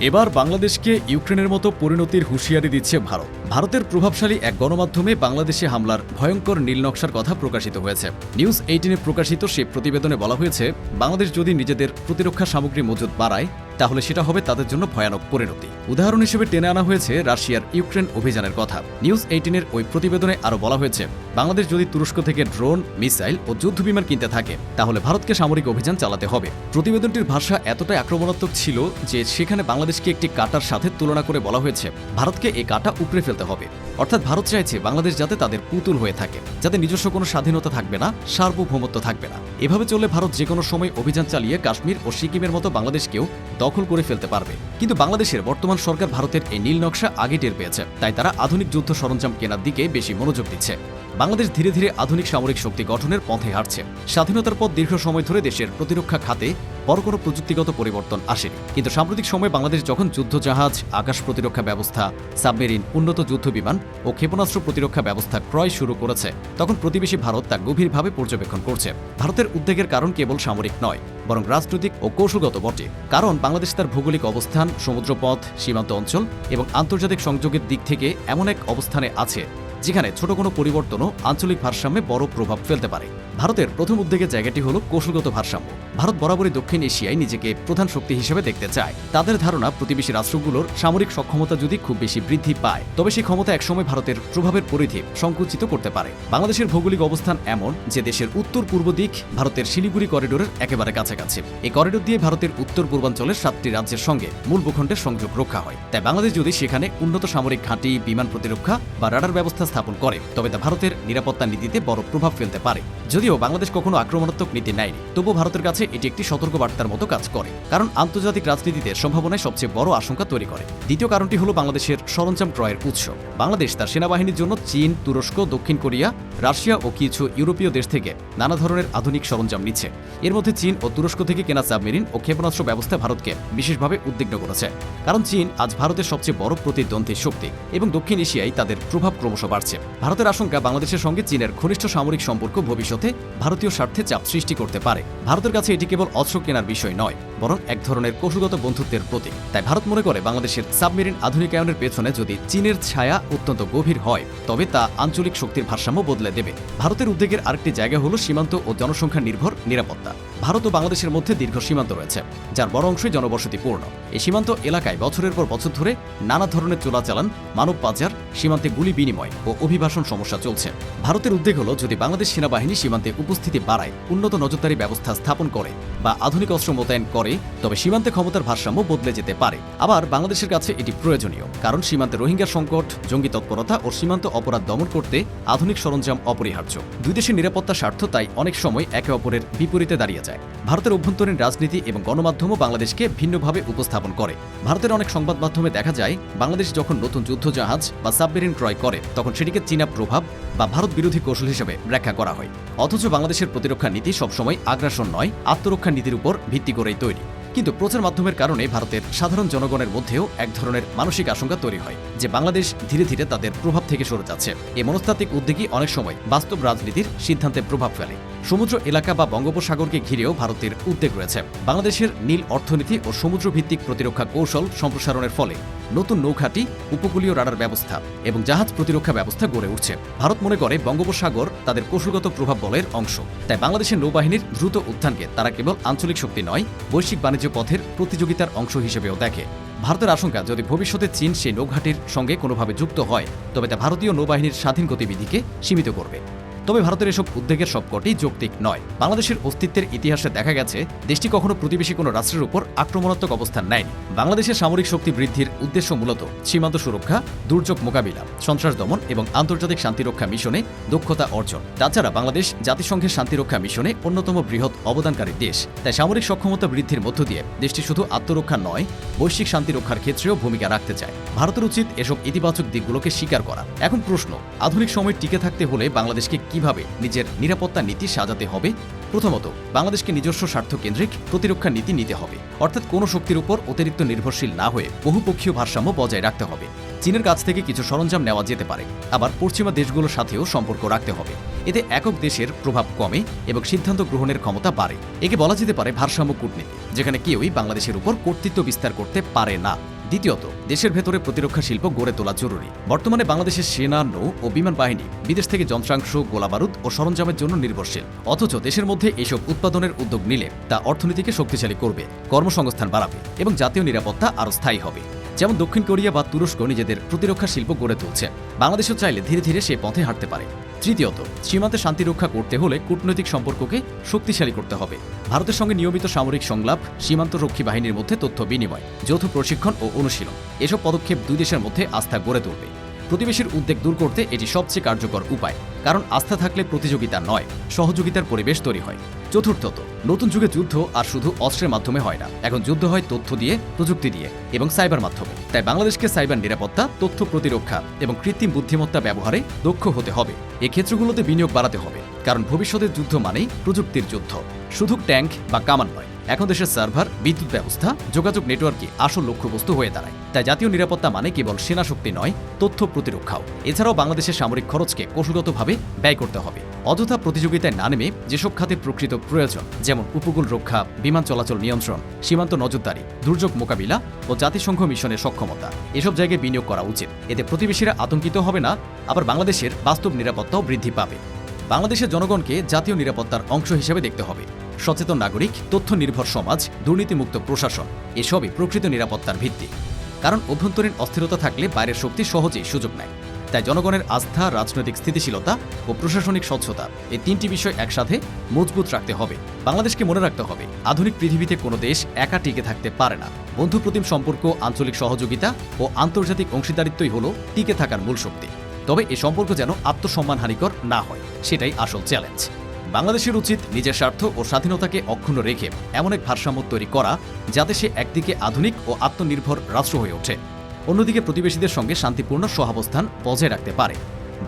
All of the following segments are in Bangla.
এবার বাংলাদেশকে ইউক্রেনের মতো পরিণতির হুঁশিয়ারি দিচ্ছে ভারত। ভারতের প্রভাবশালী এক গণমাধ্যমে বাংলাদেশে হামলার ভয়ঙ্কর নীলনকশার কথা প্রকাশিত হয়েছে। নিউজ এইটিনে প্রকাশিত সে প্রতিবেদনে বলা হয়েছে, বাংলাদেশ যদি নিজেদের প্রতিরক্ষা সামগ্রী মজুদ বাড়ায়, তাহলে সেটা হবে তাদের জন্য ভয়ানক পরিণতি। উদাহরণ হিসেবে টেনে আনা হয়েছে রাশিয়ার ইউক্রেন অভিযানের কথা। নিউজ এইটিনের ওই প্রতিবেদনে আরও বলা হয়েছে, বাংলাদেশ যদি তুরস্ক থেকে ড্রোন, মিসাইল ও যুদ্ধবিমান কিনতে থাকে, তাহলে ভারতকে সামরিক অভিযান চালাতে হবে। প্রতিবেদনটির ভাষা এতটাই আক্রমণাত্মক ছিল যে সেখানে বাংলাদেশকে একটি কাটার সাথে তুলনা করে বলা হয়েছে, ভারতকে এই কাটা উপড়ে ফেলতে হবে। অর্থাৎ ভারত চাইছে বাংলাদেশ যাতে তাদের পুতুল হয়ে থাকে, যাতে নিজস্ব কোনো স্বাধীনতা থাকবে না, সার্বভৌমত্ব থাকবে না। এভাবে চললে ভারত যে কোনো সময় অভিযান চালিয়ে কাশ্মীর ও সিকিমের মতো বাংলাদেশকেও দখল করে ফেলতে পারবে। কিন্তু বাংলাদেশের বর্তমান সরকার ভারতের এই নীল নকশা আগে টের পেয়েছে, তাই তারা আধুনিক যুদ্ধ সরঞ্জাম কেনার দিকে বেশি মনোযোগ দিচ্ছে। বাংলাদেশ ধীরে ধীরে আধুনিক সামরিক শক্তি গঠনের পথে হাঁটছে। স্বাধীনতার পর দীর্ঘ সময় ধরে দেশের প্রতিরক্ষা খাতে বড় কোনো প্রযুক্তিগত পরিবর্তন আসেনি। কিন্তু সাম্প্রতিক সময়ে বাংলাদেশ যখন যুদ্ধজাহাজ আকাশ প্রতিরক্ষা ব্যবস্থা, সাবমেরিন, উন্নত যুদ্ধ বিমান ও ক্ষেপণাস্ত্র প্রতিরক্ষা ব্যবস্থা ক্রয় শুরু করেছে, তখন প্রতিবেশী ভারত তা গভীরভাবে পর্যবেক্ষণ করছে। ভারতের উদ্বেগের কারণ কেবল সামরিক নয়, বরং রাজনৈতিক ও কৌশলগত বটে। কারণ বাংলাদেশ তার ভৌগোলিক অবস্থান, সমুদ্রপথ, সীমান্ত অঞ্চল এবং আন্তর্জাতিক সংযোগের দিক থেকে এমন এক অবস্থানে আছে, যেখানে ছোট কোনো পরিবর্তনও আঞ্চলিক ভারসাম্যে বড় প্রভাব ফেলতে পারে। ভারতের প্রথম উদ্বেগের জায়গাটি হল কৌশলগত ভারসাম্য। ভারত বরাবরই দক্ষিণ এশিয়ায় নিজেকে প্রধান শক্তি হিসেবে দেখতে চায়। তাদের ধারণা, প্রতিবেশী রাষ্ট্রগুলোর সামরিক সক্ষমতা যদি খুব বেশি বৃদ্ধি পায়, তবে সেই ক্ষমতা একসময় ভারতের প্রভাবের পরিধি সংকুচিত করতে পারে। বাংলাদেশের ভৌগোলিক অবস্থান এমন যে দেশের উত্তর পূর্ব দিক ভারতের শিলিগুড়ি করিডোরের একেবারে কাছাকাছি। এই করিডোর দিয়ে ভারতের উত্তর পূর্বাঞ্চলের সাতটি রাজ্যের সঙ্গে মূল ভূখণ্ডের সংযোগ রক্ষা হয়। তাই বাংলাদেশ যদি সেখানে উন্নত সামরিক ঘাঁটি, বিমান প্রতিরক্ষা বা রাডার ব্যবস্থা স্থাপন করে, তবে তা ভারতের নিরাপত্তা নীতিতে বড় প্রভাব ফেলতে পারে। যদিও বাংলাদেশ কখনো আক্রমণাত্মক নীতি নেয়নি, তবুও ভারতের কাছে এটি একটি সতর্কবার্তার মতো কাজ করে, কারণ আন্তর্জাতিক রাজনীতিতে সম্ভাবনায় সবচেয়ে বড় আশঙ্কা তৈরি করে। দ্বিতীয় কারণটি হলো বাংলাদেশের সরঞ্জাম ক্রয়ের উৎস বাংলাদেশ তার সেনাবাহিনীর জন্য চীন, তুরস্ক, দক্ষিণ কোরিয়া, রাশিয়া ও কিছু ইউরোপীয় দেশ থেকে নানা ধরনের আধুনিক সরঞ্জাম নিচ্ছে। এর মধ্যে চীন ও তুরস্ক থেকে কেনা সাবমেরিন ও ক্ষেপণাস্ত্র ব্যবস্থা ভারতকে বিশেষভাবে উদ্বিগ্ন করেছে। কারণ চীন আজ ভারতের সবচেয়ে বড় প্রতিদ্বন্দ্বী শক্তি এবং দক্ষিণ এশিয়ায় তাদের প্রভাব ক্রমশ বাড়ছে। ভারতের আশঙ্কা বাংলাদেশের সঙ্গে চীনের ঘনিষ্ঠ সামরিক সম্পর্ক ভবিষ্যতে ভারতীয় স্বার্থে চাপ সৃষ্টি করতে পারে। ভারতের কাছে এটি কেবল অস্ত্র কেনার বিষয় নয়, বরং এক ধরনের কৌশলগত বন্ধুত্বের প্রতীক। তাই ভারত মনে করে বাংলাদেশের সাবমেরিন আধুনিকায়নের পেছনে যদি চীনের ছায়া অত্যন্ত গভীর হয়, তবে তা আঞ্চলিক শক্তির ভারসাম্য বদলে দেবে। ভারতের উদ্বেগের আরেকটি জায়গা হল সীমান্ত ও জনসংখ্যা নির্ভর নিরাপত্তা। ভারত ও বাংলাদেশের মধ্যে দীর্ঘ সীমান্ত রয়েছে, যার বড় অংশই জনবসতিপূর্ণ। এই সীমান্ত এলাকায় বছরের পর বছর ধরে নানা ধরনের চোরাচালান মানব পাচার সীমান্তে গুলি বিনিময় ও অভিবাসন সমস্যা চলছে। ভারতের উদ্বেগ হল যদি বাংলাদেশ সেনাবাহিনী সীমান্তে উপস্থিতি বাড়ায়, উন্নত নজরদারি ব্যবস্থা স্থাপন করে বা আধুনিক অস্ত্র মোতায়েন করে, তবে সীমান্তে ক্ষমতার ভারসাম্য বদলে যেতে পারে। আবার বাংলাদেশের কাছে এটি প্রয়োজনীয়, কারণ সীমান্তে রোহিঙ্গা সংকট, জঙ্গি তৎপরতা ও সীমান্ত অপরাধ দমন করতে আধুনিক সরঞ্জাম অপরিহার্য। দুই দেশের নিরাপত্তা স্বার্থ তাই অনেক সময় একে অপরের বিপরীতে দাঁড়িয়ে যায়। ভারতের অভ্যন্তরীণ রাজনীতি এবং গণমাধ্যমও বাংলাদেশকে ভিন্নভাবে উপস্থাপন করে। ভারতের অনেক সংবাদ মাধ্যমে দেখা যায়, বাংলাদেশ যখন নতুন যুদ্ধজাহাজ বা সাবমেরিন ক্রয় করে, তখন সেটিকে চীনা প্রভাব বা ভারত বিরোধী কৌশল হিসেবে ব্যাখ্যা করা হয়। অথচ বাংলাদেশের প্রতিরক্ষা নীতি সবসময় আগ্রাসন নয়, আত্মরক্ষা নীতির উপর ভিত্তি করেই তৈরি। কিন্তু প্রচার মাধ্যমের কারণে ভারতের সাধারণ জনগণের মধ্যেও এক ধরনের মানসিক আশঙ্কা তৈরি হয় যে বাংলাদেশ ধীরে ধীরে তাদের প্রভাব থেকে সরে যাচ্ছে। এই মনস্তাত্ত্বিক উদ্যোগই অনেক সময় বাস্তব রাজনীতির সিদ্ধান্তে প্রভাব ফেলে। সমুদ্র এলাকা বা বঙ্গোপসাগরকে ঘিরেও ভারতের উদ্বেগ রয়েছে। বাংলাদেশের নীল অর্থনীতি ও সমুদ্রভিত্তিক প্রতিরক্ষা কৌশল সম্প্রসারণের ফলে নতুন নৌঘাটি, উপকূলীয় রাডার ব্যবস্থা এবং জাহাজ প্রতিরক্ষা ব্যবস্থা গড়ে উঠছে। ভারত মনে করে বঙ্গোপসাগর তাদের কৌশলগত প্রভাব বলের অংশ। তাই বাংলাদেশের নৌবাহিনীর দ্রুত উত্থানকে তারা কেবল আঞ্চলিক শক্তি নয়, বৈশ্বিক বাণিজ্য পথের প্রতিযোগিতার অংশ হিসেবেও দেখে। ভারতের আশঙ্কা, যদি ভবিষ্যতে চীন সেই নৌঘাটির সঙ্গে কোনোভাবে যুক্ত হয়, তবে তা ভারতীয় নৌবাহিনীর স্বাধীন গতিবিধিকে সীমিত করবে। তবে ভারতের এসব উদ্বেগের সবকটি যৌক্তিক নয়। বাংলাদেশের অস্তিত্বের ইতিহাসে দেখা গেছে, দেশটি কখনো প্রতিবেশী কোনো রাষ্ট্রের উপর আক্রমণাত্মক অবস্থান নেয়নি। বাংলাদেশের সামরিক শক্তি বৃদ্ধির উদ্দেশ্য মূলত সীমান্ত সুরক্ষা, দুর্যোগ মোকাবিলা, সন্ত্রাস দমন এবং আন্তর্জাতিক শান্তিরক্ষা মিশনে দক্ষতা অর্জন। তাছাড়া বাংলাদেশ জাতিসংঘের শান্তিরক্ষা মিশনে অন্যতম বৃহৎ অবদানকারী দেশ। তাই সামরিক সক্ষমতা বৃদ্ধির মধ্য দিয়ে দেশটি শুধু আত্মরক্ষা নয়, বৈশ্বিক শান্তিরক্ষার ক্ষেত্রেও ভূমিকা রাখতে চায়। ভারতের উচিত এসব ইতিবাচক দিকগুলোকে স্বীকার করা। এখন প্রশ্ন, আধুনিক সময় টিকে থাকতে হলে বাংলাদেশকে কীভাবে নিজের নিরাপত্তা নীতি সাজাতে হবে? প্রথমত, বাংলাদেশকে নিজস্ব স্বার্থকেন্দ্রিক প্রতিরক্ষা নীতি নিতে হবে। অর্থাৎ কোনো শক্তির উপর অতিরিক্ত নির্ভরশীল না হয়ে বহুপক্ষীয় ভারসাম্য বজায় রাখতে হবে। চীনের কাছ থেকে কিছু সরঞ্জাম নেওয়া যেতে পারে। আবার পশ্চিমা দেশগুলোর সাথেও সম্পর্ক রাখতে হবে। এতে একক দেশের প্রভাব কমে এবং সিদ্ধান্ত গ্রহণের ক্ষমতা বাড়ে। একে বলা যেতে পারে ভারসাম্য কূটনীতি, যেখানে কেউই বাংলাদেশের উপর কর্তৃত্ব বিস্তার করতে পারে না। দ্বিতীয়ত, দেশের ভেতরে প্রতিরক্ষা শিল্প গড়ে তোলা জরুরি। বর্তমানে বাংলাদেশের সেনা, নৌ ও বিমান বাহিনী বিদেশ থেকে যন্ত্রাংশ, গোলাবারুদ ও সরঞ্জামের জন্য নির্ভরশীল। অথচ দেশের মধ্যে এসব উৎপাদনের উদ্যোগ নিলে তা অর্থনীতিকে শক্তিশালী করবে, কর্মসংস্থান বাড়াবে এবং জাতীয় নিরাপত্তা আরও স্থায়ী হবে। যেমন দক্ষিণ কোরিয়া বা তুরস্ক নিজেদের প্রতিরক্ষা শিল্প গড়ে তুলছে। বাংলাদেশও চাইলে ধীরে ধীরে সে পথে হাঁটতে পারে। তৃতীয়ত সীমান্তে শান্তি রক্ষা করতে হলে কূটনৈতিক সম্পর্ককে শক্তিশালী করতে হবে। ভারতের সঙ্গে নিয়মিত সামরিক সংলাপ সীমান্ত রক্ষী বাহিনীর মধ্যে তথ্য বিনিময়, যৌথ প্রশিক্ষণ ও অনুশীলন, এসব পদক্ষেপ দুই দেশের মধ্যে আস্থা গড়ে তুলবে। প্রতিবেশীর উদ্বেগ দূর করতে এটি সবচেয়ে কার্যকর উপায়, কারণ আস্থা থাকলে প্রতিযোগিতা নয়, সহযোগিতার পরিবেশ তৈরি হয়। চতুর্থত, নতুন যুগে যুদ্ধ আর শুধু অস্ত্রের মাধ্যমে হয় না, এখন যুদ্ধ হয় তথ্য দিয়ে, প্রযুক্তি দিয়ে এবং সাইবার মাধ্যমে। তাই বাংলাদেশকে সাইবার নিরাপত্তা, তথ্য প্রতিরক্ষা এবং কৃত্রিম বুদ্ধিমত্তা ব্যবহারে দক্ষ হতে হবে। এই ক্ষেত্রগুলোতে বিনিয়োগ বাড়াতে হবে, কারণ ভবিষ্যতের যুদ্ধ মানেই প্রযুক্তির যুদ্ধ, শুধু ট্যাঙ্ক বা কামান নয়। এখন দেশের সার্ভার, বিদ্যুৎ ব্যবস্থা, যোগাযোগ নেটওয়ার্কই আসল লক্ষ্যবস্তু হয়ে দাঁড়ায়। তাই জাতীয় নিরাপত্তা মানে কেবল সেনা শক্তি নয়, তথ্য প্রতিরক্ষাও। এছাড়াও বাংলাদেশের সামরিক খরচকে কৌশলগতভাবে ব্যয় করতে হবে। অযথা প্রতিযোগিতায় না নেমে যেসব খাতে প্রকৃত প্রয়োজন, যেমন উপকূল রক্ষা, বিমান চলাচল নিয়ন্ত্রণ, সীমান্ত নজরদারি, দুর্যোগ মোকাবিলা ও জাতিসংঘ মিশনের সক্ষমতা, এসব জায়গায় বিনিয়োগ করা উচিত। এতে প্রতিবেশীরা আতঙ্কিত হবে না, আবার বাংলাদেশের বাস্তব নিরাপত্তাও বৃদ্ধি পাবে। বাংলাদেশের জনগণকে জাতীয় নিরাপত্তার অংশ হিসেবে দেখতে হবে। সচেতন নাগরিক তথ্য নির্ভর সমাজ, দুর্নীতিমুক্ত প্রশাসন, এসবই প্রকৃত নিরাপত্তার ভিত্তি। কারণ অভ্যন্তরীণ অস্থিরতা থাকলে বাইরের শক্তি সহজেই সুযোগ নেয়। তাই জনগণের আস্থা, রাজনৈতিক স্থিতিশীলতা ও প্রশাসনিক স্বচ্ছতা এই তিনটি বিষয় একসাথে মজবুত রাখতে হবে। বাংলাদেশকে মনে রাখতে হবে, আধুনিক পৃথিবীতে কোনো দেশ একা টিকে থাকতে পারে না। বন্ধুপ্রতিম সম্পর্ক, আঞ্চলিক সহযোগিতা ও আন্তর্জাতিক অংশীদারিত্বই হল টিকে থাকার মূল শক্তি। তবে এ সম্পর্ক যেন আত্মসম্মানহানিকর না হয়, সেটাই আসল চ্যালেঞ্জ বাংলাদেশের উচিত নিজের স্বার্থ ও স্বাধীনতাকে অক্ষুণ্ণ রেখে এমন এক ভারসাম্য তৈরি করা যাতে সে একদিকে আধুনিক ও আত্মনির্ভর রাষ্ট্র হয়ে ওঠে। অন্যদিকে প্রতিবেশীদের সঙ্গে শান্তিপূর্ণ সহাবস্থান বজায় রাখতে পারে।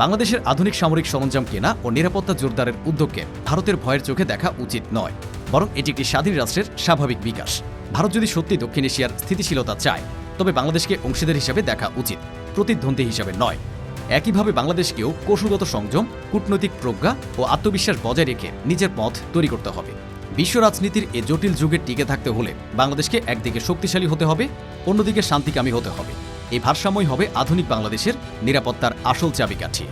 বাংলাদেশের আধুনিক সামরিক সরঞ্জাম কেনা ও নিরাপত্তা জোরদারের উদ্যোগকে ভারতের ভয়ের চোখে দেখা উচিত নয়, বরং এটি একটি স্বাধীন রাষ্ট্রের স্বাভাবিক বিকাশ। ভারত যদি সত্যি দক্ষিণ এশিয়ার স্থিতিশীলতা চায়, তবে বাংলাদেশকে অংশীদার হিসাবে দেখা উচিত, প্রতিদ্বন্দ্বী হিসাবে নয়। একইভাবে বাংলাদেশকেও কৌশলগত সংযম, কূটনৈতিক প্রজ্ঞা ও আত্মবিশ্বাস বজায় রেখে নিজের পথ তৈরি করতে হবে। বিশ্ব রাজনীতির এ জটিল যুগে টিকে থাকতে হলে বাংলাদেশকে একদিকে শক্তিশালী হতে হবে, অন্যদিকে শান্তিকামী হতে হবে। এই ভারসাম্যই হবে আধুনিক বাংলাদেশের নিরাপত্তার আসল চাবিকাঠি।